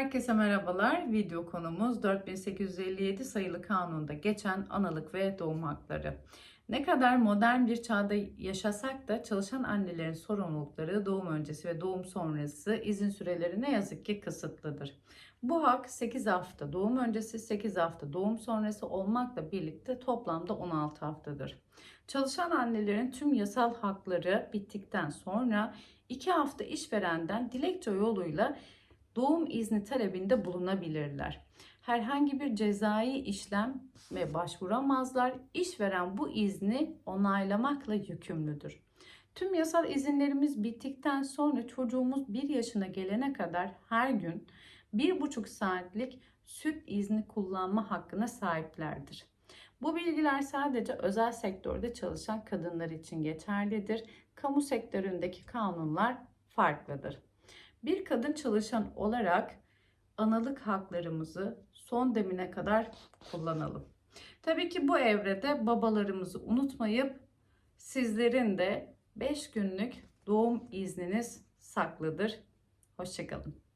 Herkese merhabalar. Video konumuz 4857 sayılı kanunda geçen analık ve doğum hakları. Ne kadar modern bir çağda yaşasak da çalışan annelerin sorumlulukları doğum öncesi ve doğum sonrası izin süreleri ne yazık ki kısıtlıdır. Bu hak 8 hafta doğum öncesi, 8 hafta doğum sonrası olmakla birlikte toplamda 16 haftadır. Çalışan annelerin tüm yasal hakları bittikten sonra 2 hafta işverenden dilekçe yoluyla doğum izni talebinde bulunabilirler. Herhangi bir cezai işlem ve başvuramazlar. İşveren bu izni onaylamakla yükümlüdür. Tüm yasal izinlerimiz bittikten sonra çocuğumuz 1 yaşına gelene kadar her gün 1,5 saatlik süt izni kullanma hakkına sahiplerdir. Bu bilgiler sadece özel sektörde çalışan kadınlar için geçerlidir. Kamu sektöründeki kanunlar farklıdır. Bir kadın çalışan olarak analık haklarımızı son demine kadar kullanalım. Tabii ki bu evrede babalarımızı unutmayıp sizlerin de 5 günlük doğum izniniz saklıdır. Hoşçakalın.